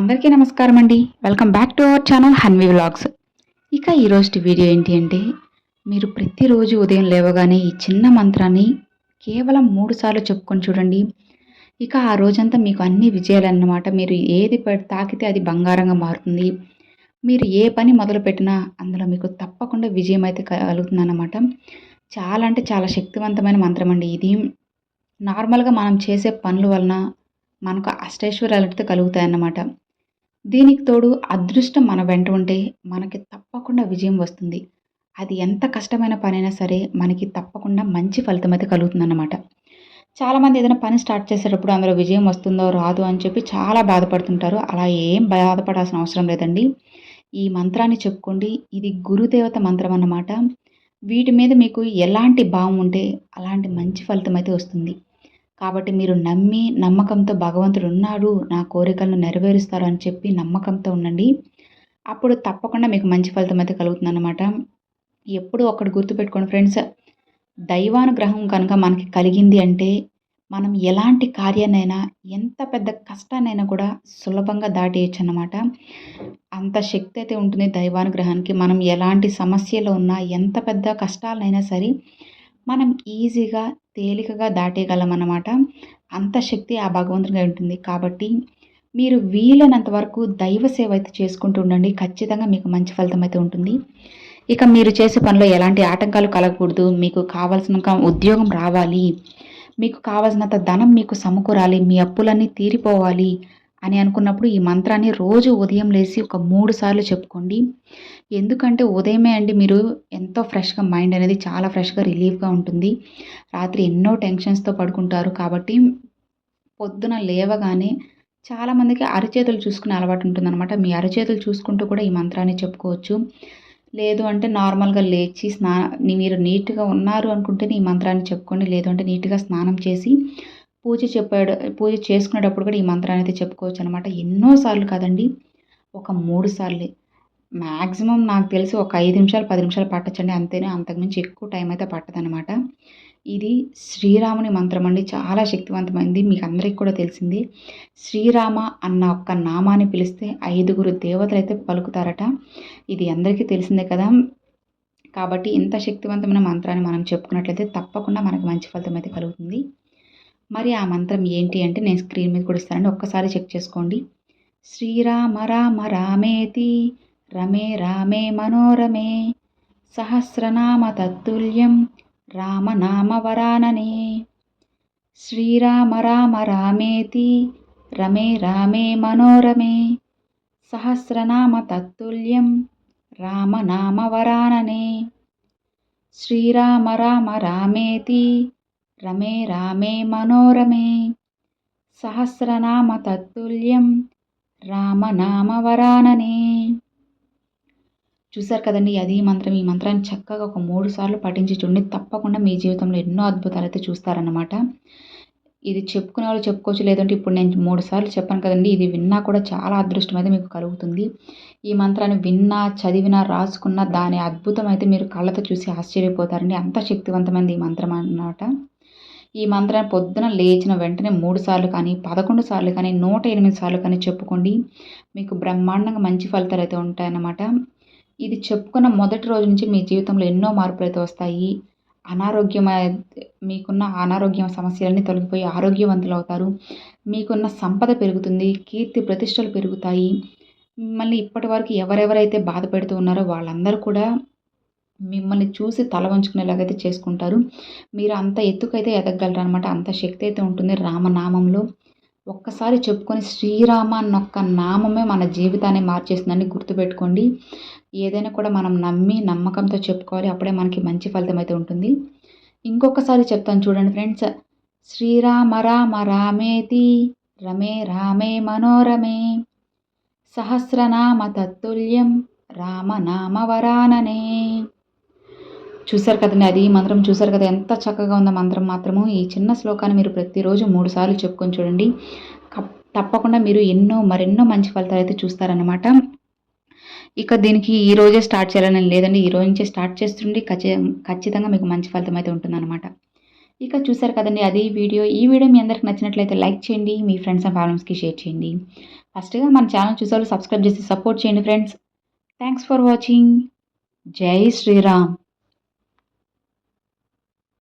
అందరికీ నమస్కారం అండి welcome back to our channel Hanvi vlogs ఇక ఈరోజు వీడియో ఏంటి అంటే మీరు ప్రతిరోజు ఉదయం లేవగానే ఈ చిన్న మంత్రాన్ని కేవలం మూడు సార్లు చెప్పుకొని చూడండి. ఇక ఆ రోజంతా మీకు అన్ని విజయాలన్నమాట. మీరు ఏది తాకితే అది బంగారంగా మారుతుంది. మీరు ఏ పని మొదలు పెట్టినా అందులో మీకు తప్పకుండా విజయం అయితే కలుగుతుందన్నమాట. చాలా అంటే చాలా శక్తివంతమైన మంత్రం అండి ఇది. నార్మల్గా మనం చేసే పనుల వలన మనకు అష్టైశ్వర్యాలు అయితే కలుగుతాయన్నమాట. దీనికి తోడు అదృష్టం మన వెంట ఉంటే మనకి తప్పకుండా విజయం వస్తుంది. అది ఎంత కష్టమైన పనైనా సరే మనకి తప్పకుండా మంచి ఫలితం అయితే కలుగుతుందన్నమాట. చాలామంది ఏదైనా పని స్టార్ట్ చేసేటప్పుడు అందులో విజయం వస్తుందో రాదు అని చెప్పి చాలా బాధపడుతుంటారు. అలా ఏం బాధపడాల్సిన అవసరం లేదండి. ఈ మంత్రాన్ని చెప్పుకోండి. ఇది గురుదేవత మంత్రం అన్నమాట. వీటి మీద మీకు ఎలాంటి భావం ఉంటే అలాంటి మంచి ఫలితం అయితే వస్తుంది. కాబట్టి మీరు నమ్మి నమ్మకంతో భగవంతుడు ఉన్నాడు నా కోరికలను నెరవేరుస్తారు అని చెప్పి నమ్మకంతో ఉండండి. అప్పుడు తప్పకుండా మీకు మంచి ఫలితం అయితే కలుగుతుందన్నమాట. ఎప్పుడు ఒకటి గుర్తుపెట్టుకోండి ఫ్రెండ్స్ దైవానుగ్రహం కనుక మనకి కలిగింది అంటే మనం ఎలాంటి కార్యాన్నైనా ఎంత పెద్ద కష్టాన్నైనా కూడా సులభంగా దాటేయచ్చు అన్నమాట అంత శక్తి అయితే ఉంటుంది దైవానుగ్రహానికి. మనం ఎలాంటి సమస్యలో ఉన్నా ఎంత పెద్ద కష్టాలైనా సరే మనం ఈజీగా తేలికగా దాటేయగలమన్నమాట. అంత శక్తి ఆ భగవంతుడిగా ఉంటుంది. కాబట్టి మీరు వీలైనంత వరకు దైవ సేవ అయితే చేసుకుంటూ ఉండండి. ఖచ్చితంగా మీకు మంచి ఫలితం అయితే ఉంటుంది. ఇక మీరు చేసే పనిలో ఎలాంటి ఆటంకాలు కలగకూడదు. మీకు కావాల్సిన ఉద్యోగం రావాలి. మీకు కావాల్సినంత ధనం మీకు సమకూరాలి. మీ అప్పులన్నీ తీరిపోవాలి. అని అనుకున్నప్పుడు ఈ మంత్రాన్ని రోజు ఉదయం లేచి ఒక మూడు సార్లు చెప్పుకోండి. ఎందుకంటే ఉదయమే అండి మీరు ఎంతో ఫ్రెష్గా మైండ్ అనేది చాలా ఫ్రెష్గా రిలీఫ్గా ఉంటుంది. రాత్రి ఎన్నో టెన్షన్స్తో పడుకుంటారు కాబట్టి పొద్దున లేవగానే చాలామందికి అరచేతులు చూసుకునే అలవాటు ఉంటుందన్నమాట. మీ అరచేతులు చూసుకుంటూ కూడా ఈ మంత్రాన్ని చెప్పుకోవచ్చు. లేదు అంటే నార్మల్గా లేచి స్నా మీరు నీట్గా ఉన్నారు అనుకుంటేనే ఈ మంత్రాన్ని చెప్పుకోండి. లేదు అంటే నీట్గా స్నానం చేసి పూజ చెప్పాడు పూజ చేసుకునేటప్పుడు కూడా ఈ మంత్రాన్ని అయితే చెప్పుకోవచ్చు అనమాట ఎన్నోసార్లు కాదండి ఒక మూడు సార్లే. మ్యాక్సిమం నాకు తెలిసి ఒక ఐదు నిమిషాలు పది నిమిషాలు పట్టచ్చండి. అంతేనే అంతకుమించి ఎక్కువ టైం అయితే పట్టదనమాట ఇది శ్రీరాముని మంత్రం అండి చాలా శక్తివంతమైంది మీకు అందరికీ కూడా తెలిసింది. శ్రీరామ అన్న ఒక్క నామాన్ని పిలిస్తే ఐదుగురు దేవతలు అయితే పలుకుతారట. ఇది అందరికీ తెలిసిందే కదా. కాబట్టి ఇంత శక్తివంతమైన మంత్రాన్ని మనం చెప్పుకున్నట్లయితే తప్పకుండా మనకు మంచి ఫలితం అయితే కలుగుతుంది. మరి ఆ మంత్రం ఏంటి అంటే నేను స్క్రీన్ మీద కూడా ఇస్తానండి. ఒక్కసారి చెక్ చేసుకోండి. శ్రీరామ రామ రామేతి రమే రామే మనోరమే సహస్రనామ తత్తుల్యం రామనామవరాననే శ్రీరామ రామ రామేతి రమే రామే మనోరమే సహస్రనామ తత్తుల్యం రామనామవరాననే శ్రీరామ రామ రామేతి రమే రామే మనోరమే. సహస్రనామ తత్తుల్యం రామనామవరాననే చూసారు కదండి అది ఈ మంత్రం ఈ మంత్రాన్ని చక్కగా ఒక మూడు సార్లు పఠించి చూడండి తప్పకుండా మీ జీవితంలో ఎన్నో అద్భుతాలు అయితే చూస్తారన్నమాట. ఇది చెప్పుకునే వాళ్ళు చెప్పుకోవచ్చు లేదంటే ఇప్పుడు నేను మూడు సార్లు చెప్పాను కదండి ఇది విన్నా కూడా చాలా అదృష్టం అయితే మీకు కలుగుతుంది. ఈ మంత్రాన్ని విన్నా చదివినా రాసుకున్నా దాని అద్భుతం అయితే మీరు కళ్ళతో చూసి ఆశ్చర్యపోతారండి. అంత శక్తివంతమైనది ఈ మంత్రం అన్నమాట. ఈ మంత్రాన్ని పొద్దున లేచిన వెంటనే మూడు సార్లు కానీ పదకొండు సార్లు కానీ నూట ఎనిమిది సార్లు కానీ చెప్పుకోండి. మీకు బ్రహ్మాండంగా మంచి ఫలితాలు అయితే ఉంటాయన్నమాట. ఇది చెప్పుకున్న మొదటి రోజు నుంచి మీ జీవితంలో ఎన్నో మార్పులు అయితే వస్తాయి. అనారోగ్యం మీకున్న అనారోగ్యం సమస్యలన్నీ తొలగిపోయి ఆరోగ్యవంతులు అవుతారు. మీకున్న సంపద పెరుగుతుంది కీర్తి ప్రతిష్టలు పెరుగుతాయి. మిమ్మల్ని ఇప్పటి వరకు ఎవరెవరైతే బాధ పెడుతూ ఉన్నారో వాళ్ళందరూ కూడా మిమ్మల్ని చూసి తల వంచుకునేలాగైతే చేసుకుంటారు. మీరు అంత ఎత్తుకైతే ఎదగలరు అనమాట అంత శక్తి అయితే ఉంటుంది రామనామంలో. ఒక్కసారి చెప్పుకొని శ్రీరామ అన్నొక్క నామమే మన జీవితాన్ని మార్చేస్తుందని గుర్తుపెట్టుకోండి. ఏదైనా కూడా మనం నమ్మి నమ్మకంతో చెప్పుకోవాలి. అప్పుడే మనకి మంచి ఫలితం అయితే ఉంటుంది. ఇంకొకసారి చెప్తాను చూడండి ఫ్రెండ్స్. శ్రీరామ రామ రామేతి రమే రామే మనోరమే. సహస్రనామ తత్తుల్యం రామనామవరాననే చూసారు కదండి అది మంత్రం చూసారు కదా ఎంత చక్కగా ఉందో మంత్రం మాత్రము. ఈ చిన్న శ్లోకాన్ని మీరు ప్రతిరోజు మూడు సార్లు చెప్పుకొని చూడండి. తప్పకుండా మీరు ఎన్నో మరెన్నో మంచి ఫలితాలు అయితే చూస్తారనమాట ఇక దీనికి ఈ రోజే స్టార్ట్ చేయాలని లేదండి. ఈ రోజు నుంచే స్టార్ట్ చేస్తుండి ఖచ్చితంగా మీకు మంచి ఫలితం అయితే ఉంటుందన్నమాట. ఇక చూసారు కదండి అది వీడియో. ఈ వీడియో మీ అందరికి నచ్చినట్లయితే లైక్ చేయండి మీ ఫ్రెండ్స్ అండ్ ఫ్యామిలీస్కి షేర్ చేయండి. ఫస్ట్గా మన ఛానల్ చూసేవాళ్ళు సబ్స్క్రైబ్ చేసి సపోర్ట్ చేయండి ఫ్రెండ్స్. Thanks for watching. జై శ్రీరామ్.